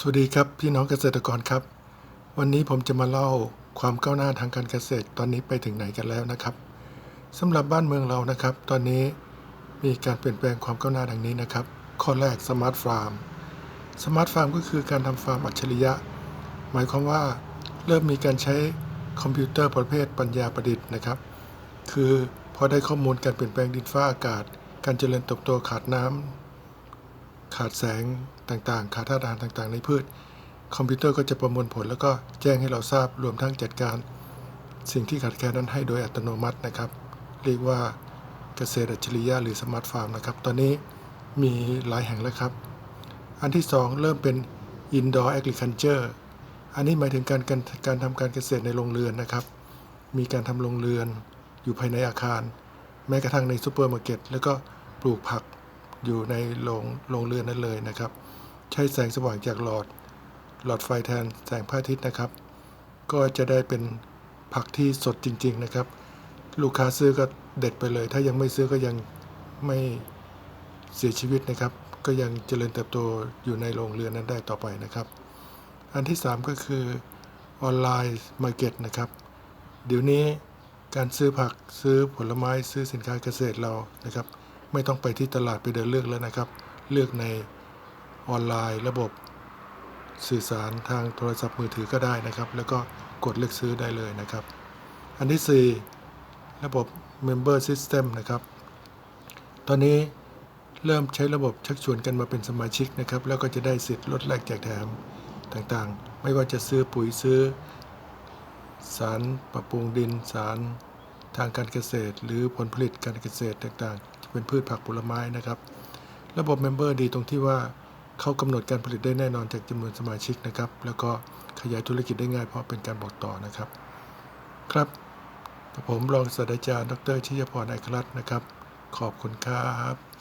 สวัสดีครับพี่น้องเกษตรกรครับ วันนี้ผมจะมาเล่าความก้าวหน้าทางการเกษตรตอนนี้ไปถึงไหนกันแล้วนะครับสำหรับบ้านเมืองเรานะครับ ตอนนี้มีการเปลี่ยนแปลงความก้าวหน้าดังนี้นะครับ ข้อแรกสมาร์ทฟาร์มสมาร์ทฟาร์มก็คือการทำฟาร์มอัจฉริยะ หมายความว่าเริ่มมีการใช้คอมพิวเตอร์ประเภทปัญญาประดิษฐ์นะครับ คือพอได้ข้อมูลการเปลี่ยนแปลงดินฟ้าอากาศ การเจริญเติบโตขาดน้ำ ขาดแสงต่างๆ ขาดธาตุอาหารต่างๆ ในพืช คอมพิวเตอร์ก็จะประมวลผล แล้วก็แจ้งให้เราทราบรวมทั้งจัดการ สิ่งที่ขาดแคลนนั้นให้โดยอัตโนมัตินะครับ เรียกว่าเกษตรอัจฉริยะหรือสมาร์ทฟาร์มนะครับ ตอนนี้มีหลายแห่งแล้วครับ อันที่ 2 เริ่มเป็น indoor agriculture อันนี้หมายถึงการการการทำการเกษตรในโรงเรือนนะครับ มีการทำโรงเรือนอยู่ภายในอาคาร แม้กระทั่งในซูเปอร์มาร์เก็ตแล้วก็ปลูกผัก อยู่ในโรงโรงเรือนนั้นเลยนะครับ ใช้แสงสว่างจากหลอด หลอดไฟแทนแสงพระอาทิตย์นะครับ ก็จะได้เป็นผักที่สดจริง ๆนะครับ ลูกค้าซื้อก็เด็ดไปเลย ถ้ายังไม่ซื้อก็ยังไม่เสียชีวิตนะครับ ก็ยังเจริญเติบโตอยู่ในโรงเรือนนั้นได้ต่อไปนะครับ อันที่ 3 ก็คือออนไลน์มาร์เก็ตนะครับ เดี๋ยวนี้การซื้อผักซื้อผลไม้ซื้อสินค้าเกษตรเรานะครับ ไม่ต้องไปที่ตลาดไปเดินเลือกแล้วนะครับ เลือกในออนไลน์ระบบสื่อสารทางโทรศัพท์มือถือก็ได้นะครับ แล้วก็กดเลือกซื้อได้เลยนะครับ อันที่ 4 ระบบ Member System นะครับ ตอนนี้เริ่มใช้ระบบชักชวนกันมาเป็นสมาชิกนะครับ แล้วก็จะได้สิทธิ์ลดแลกแจกแถมต่างๆ ไม่ว่าจะซื้อปุ๋ยซื้อ สารปรับปรุงดินสารทางการเกษตร หรือผลผลิตการเกษตรต่างๆ เป็นพืชผักผลไม้นะครับ ระบบเมมเบอร์ดีตรงที่ว่าเขากำหนดการผลิตได้แน่นอนจากจำนวนสมาชิกนะครับ แล้วก็ขยายธุรกิจได้ง่ายเพราะเป็นการบอกต่อนะครับ ครับผมรองศาสตราจารย์ ดร ชิยพรไอคลัตน์นะครับ ขอบคุณครับ